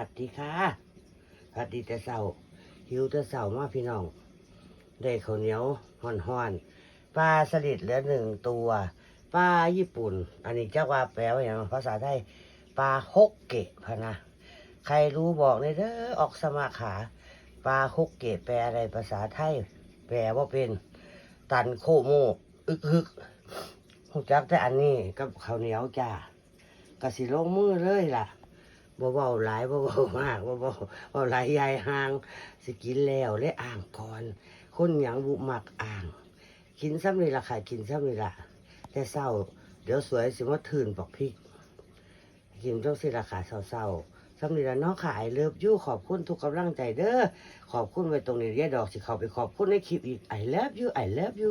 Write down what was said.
วัสดีค่ะสวัสดีแต่เสาหิวแต่เสามาพี่น้อง ได้ข้าวเหนียวห่อนๆปลาสลิดเหลือหนึ่งตัวปลาญี่ปุ่น อันนี้เจ้าว่าแปลว่าอย่างภาษาไทยปลาฮกเกะพะนะใครรู้บอกเลยเด้อออกสมาขาปลาฮกเกะแปลอะไรภาษาไทย แปลว่าเป็น ตันโคโมอึกฮึกหูจักแต่อันนี้กับข้าวเหนียวจ้ากระสิลงมือเลยล่ะ บ่เบาหลายบ่เบามากบ่เบาเบาหลายยายห่างสิกินแล้วเลยอ่างก่อนคนหยังบุมักอ่าง กินซ้ำนี่ละค่ะกินซ้ำนี่ละแต่เศร้า เดี๋ยวสวยสิว่าถื่นบอกพริก กินต้องสิราคาเศร้าๆซ้ำนี่ละเนาะค่ะไอเลิฟยู่ขอบคุณทุกกำลังใจเด้อขอบคุณไว้ตรงนี้เรียดอกสิเขาไปขอบคุณในคลิปอีกไอเลิฟยูไอเลิฟยู